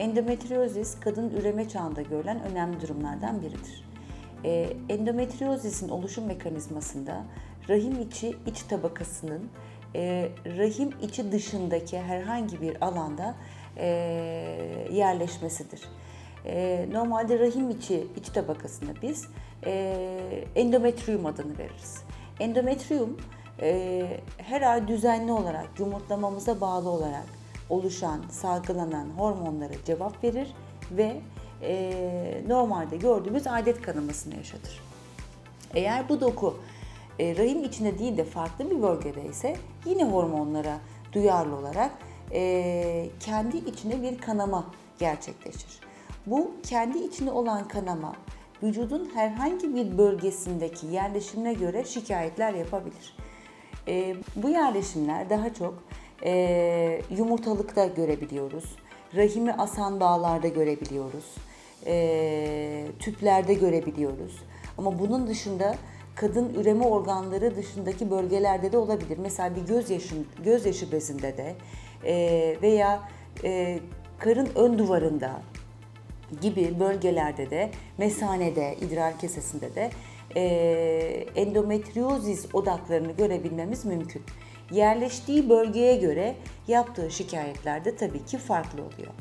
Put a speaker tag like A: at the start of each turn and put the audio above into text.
A: Endometriozis kadın üreme çağında görülen önemli durumlardan biridir. Ee, endometriozisin oluşum mekanizmasında rahim içi iç tabakasının e, rahim içi dışındaki herhangi bir alanda e, yerleşmesidir. E, normalde rahim içi iç tabakasına biz e, endometrium adını veririz. Endometrium e, her ay düzenli olarak yumurtlamamıza bağlı olarak oluşan, salgılanan hormonlara cevap verir ve e, normalde gördüğümüz adet kanamasını yaşatır. Eğer bu doku e, rahim içinde değil de farklı bir bölgede ise yine hormonlara duyarlı olarak e, kendi içine bir kanama gerçekleşir. Bu kendi içinde olan kanama vücudun herhangi bir bölgesindeki yerleşimine göre şikayetler yapabilir. E, bu yerleşimler daha çok e, yumurtalıkta görebiliyoruz, rahimi asan bağlarda görebiliyoruz, e, tüplerde görebiliyoruz. Ama bunun dışında kadın üreme organları dışındaki bölgelerde de olabilir. Mesela bir gözyaşı, gözyaşı bezinde de e, veya e, karın ön duvarında gibi bölgelerde de, mesanede, idrar kesesinde de e, endometriozis odaklarını görebilmemiz mümkün. Yerleştiği bölgeye göre yaptığı şikayetler de tabii ki farklı oluyor.